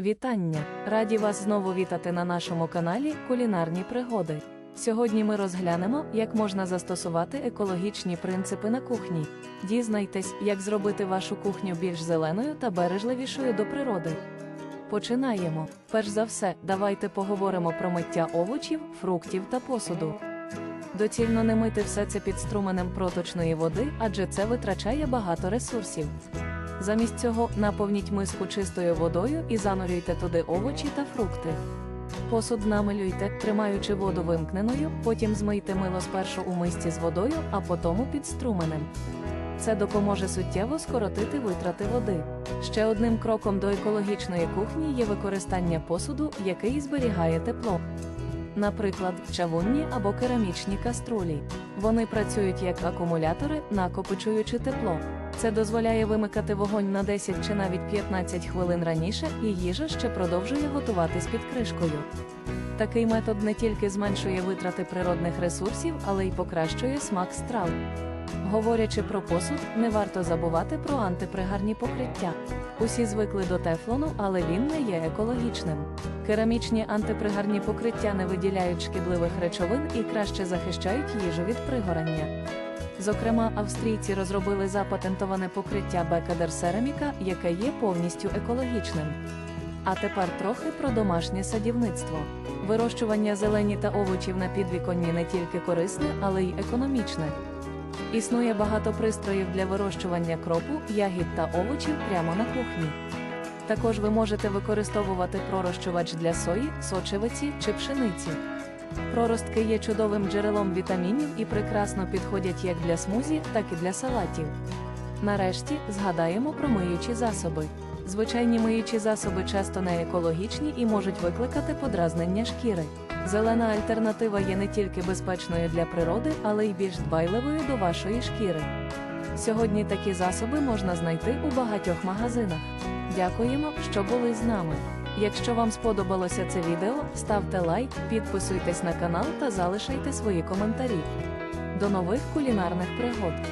Вітання! Раді вас знову вітати на нашому каналі Кулінарні пригоди. Сьогодні ми розглянемо, як можна застосувати екологічні принципи на кухні. Дізнайтесь, як зробити вашу кухню більш зеленою та бережливішою до природи. Починаємо. Перш за все, давайте поговоримо про миття овочів, фруктів та посуду. Доцільно не мити все це під струменем проточної води, адже це витрачає багато ресурсів. Замість цього наповніть миску чистою водою і занурюйте туди овочі та фрукти. Посуд намилюйте, тримаючи воду вимкненою, потім змийте мило спершу у мисці з водою, а потім під струменем. Це допоможе суттєво скоротити витрати води. Ще одним кроком до екологічної кухні є використання посуду, який зберігає тепло. Наприклад, чавунні або керамічні каструлі. Вони працюють як акумулятори, накопичуючи тепло. Це дозволяє вимикати вогонь на 10 чи навіть 15 хвилин раніше, і їжа ще продовжує готуватись під кришкою. Такий метод не тільки зменшує витрати природних ресурсів, але й покращує смак страв. Говорячи про посуд, не варто забувати про антипригарні покриття. Усі звикли до тефлону, але він не є екологічним. Керамічні антипригарні покриття не виділяють шкідливих речовин і краще захищають їжу від пригорання. Зокрема, австрійці розробили запатентоване покриття Бекадер Сераміка, яке є повністю екологічним. А тепер трохи про домашнє садівництво. Вирощування зелені та овочів на підвіконні не тільки корисне, але й економічне. Існує багато пристроїв для вирощування кропу, ягід та овочів прямо на кухні. Також ви можете використовувати пророщувач для сої, сочевиці чи пшениці. Проростки є чудовим джерелом вітамінів і прекрасно підходять як для смузі, так і для салатів. Нарешті згадаємо про миючі засоби. Звичайні миючі засоби часто не екологічні і можуть викликати подразнення шкіри. Зелена альтернатива є не тільки безпечною для природи, але й більш дбайливою до вашої шкіри. Сьогодні такі засоби можна знайти у багатьох магазинах. Дякуємо, що були з нами. Якщо вам сподобалося це відео, ставте лайк, підписуйтесь на канал та залишайте свої коментарі. До нових кулінарних пригод!